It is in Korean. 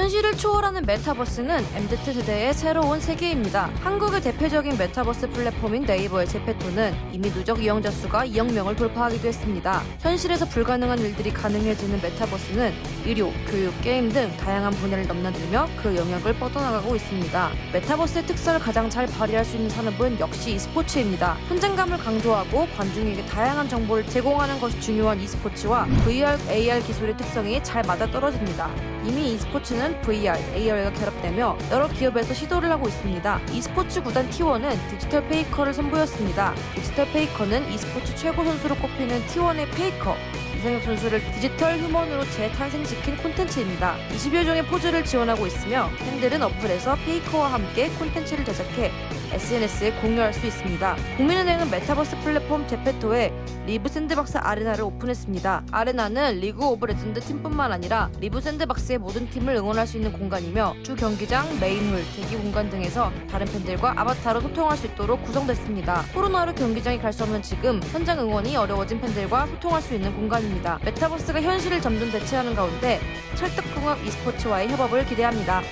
현실을 초월하는 메타버스는 MZ세대의 새로운 세계입니다. 한국의 대표적인 메타버스 플랫폼인 네이버의 제페토는 이미 누적 이용자 수가 2억 명을 돌파하기도 했습니다. 현실에서 불가능한 일들이 가능해지는 메타버스는 의료, 교육, 게임 등 다양한 분야를 넘나들며 그 영역을 뻗어나가고 있습니다. 메타버스의 특성을 가장 잘 발휘할 수 있는 산업은 역시 e스포츠입니다. 현장감을 강조하고 관중에게 다양한 정보를 제공하는 것이 중요한 e스포츠와 VR, AR 기술의 특성이 잘 맞아떨어집니다. 이미 e스포츠는 VR, AR과 결합되며 여러 기업에서 시도를 하고 있습니다. e스포츠 구단 T1은 디지털 페이커를 선보였습니다. 디지털 페이커는 e스포츠 최고 선수로 꼽히는 T1의 페이커, 이상혁 선수를 디지털 휴먼으로 재탄생시킨 콘텐츠입니다. 20여 종의 포즈를 지원하고 있으며 팬들은 어플에서 페이커와 함께 콘텐츠를 제작해 SNS에 공유할 수 있습니다. 국민은행은 메타버스 플랫폼 제페토에 리브 샌드박스 아레나를 오픈했습니다. 아레나는 리그 오브 레전드 팀뿐만 아니라 리브 샌드박스의 모든 팀을 응원할 수 있는 공간이며 주 경기장, 메인홀, 대기 공간 등에서 다른 팬들과 아바타로 소통할 수 있도록 구성됐습니다. 코로나로 경기장에 갈 수 없는 지금 현장 응원이 어려워진 팬들과 소통할 수 있는 공간입니다. 메타버스가 현실을 점점 대체하는 가운데 찰떡궁합 e스포츠와의 협업을 기대합니다.